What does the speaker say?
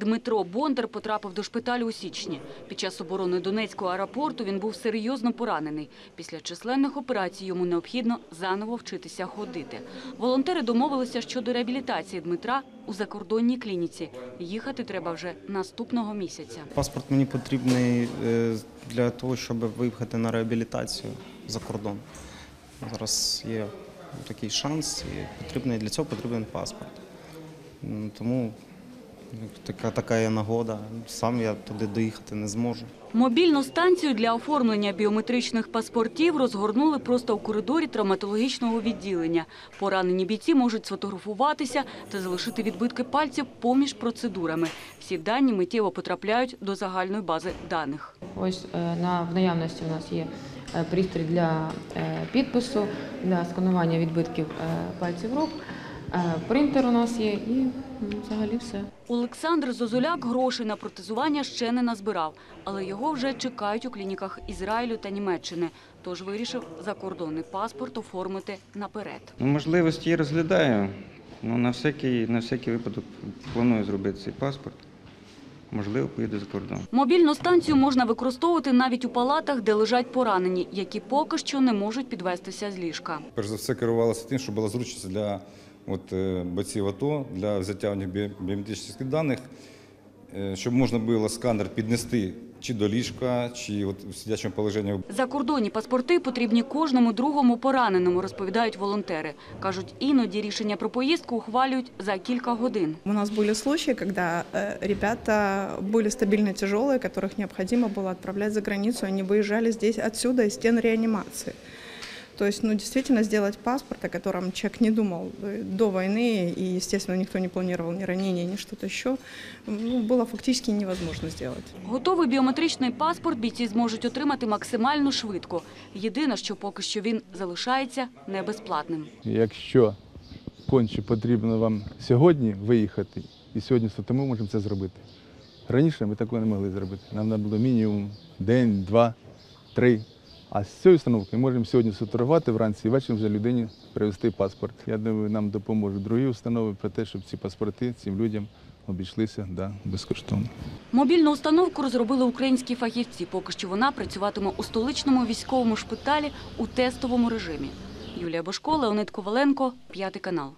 Дмитро Бондар потрапив до шпиталю у січні. Під час оборони Донецького аеропорту він був серйозно поранений. Після численних операцій йому необхідно заново вчитися ходити. Волонтери домовилися щодо реабілітації Дмитра у закордонній клініці. Їхати треба вже наступного місяця. Паспорт мені потрібний е, для того, щоб виїхати на реабілітацію за кордон. Зараз є такий шанс, і потрібний, для цього потрібен паспорт. Тому така, така є нагода. Сам я туди доїхати не зможу. Мобільну станцію для оформлення біометричних паспортів розгорнули просто в коридорі травматологічного відділення. Поранені бійці можуть сфотографуватися та залишити відбитки пальців поміж процедурами. Всі дані миттєво потрапляють до загальної бази даних. Ось е, на в наявності у нас є е, пристрій для е, підпису, для сканування відбитків пальців рук. Е, Принтер у нас є і взагалі все. Олександр Зозуляк грошей на протезування ще не назбирав, але його вже чекають у клініках Ізраїлю та Німеччини. Тож вирішив закордонний паспорт оформити наперед. Ну, можливості я розглядаю. Ну, на всякий, на всякий випадок планую зробити цей паспорт. Можливо, поїду за кордон. Мобільну станцію можна використовувати навіть у палатах, де лежать поранені, які поки що не можуть підвестися з ліжка. Перш за все керувалася тим, що була зручність для от, е, бойців АТО для взяття у них біо- біометричних даних, е, щоб можна було сканер піднести чи до ліжка, чи от в сидячому положенні Закордонні паспорти потрібні кожному другому пораненому, розповідають волонтери. Кажуть, іноді рішення про поїздку ухвалюють за кілька годин. У нас были случаи, когда э, ребята были стабильно тяжелые, которых необходимо было отправлять за границу. Они выезжали здесь отсюда, из стен реанимации. То есть, ну, действительно, сделать паспорт, о котором человек не думал э, до войны, и, естественно, никто не планировал ни ранения, ни что-то еще, ну, было фактически невозможно сделать. Готовий біометричний паспорт бійці зможуть отримати максимально швидко. Єдине, що поки що він залишається не безплатним. Якщо конче потрібно вам сьогодні виїхати, і сьогодні, то ми можемо це зробити. Раніше ми такого не могли зробити. Нам треба було мінімум день, два, три. А з цієї установки можемо сьогодні сфотографувати вранці і ввечері вже людині привезти паспорт. Я думаю, нам допоможуть другі установи про те, щоб ці паспорти цим людям обійшлися да, безкоштовно. Мобільну установку розробили українські фахівці. Поки що вона працюватиме у столичному військовому шпиталі у тестовому режимі. Юлія Бошко, Леонид Коваленко, п'ятий канал.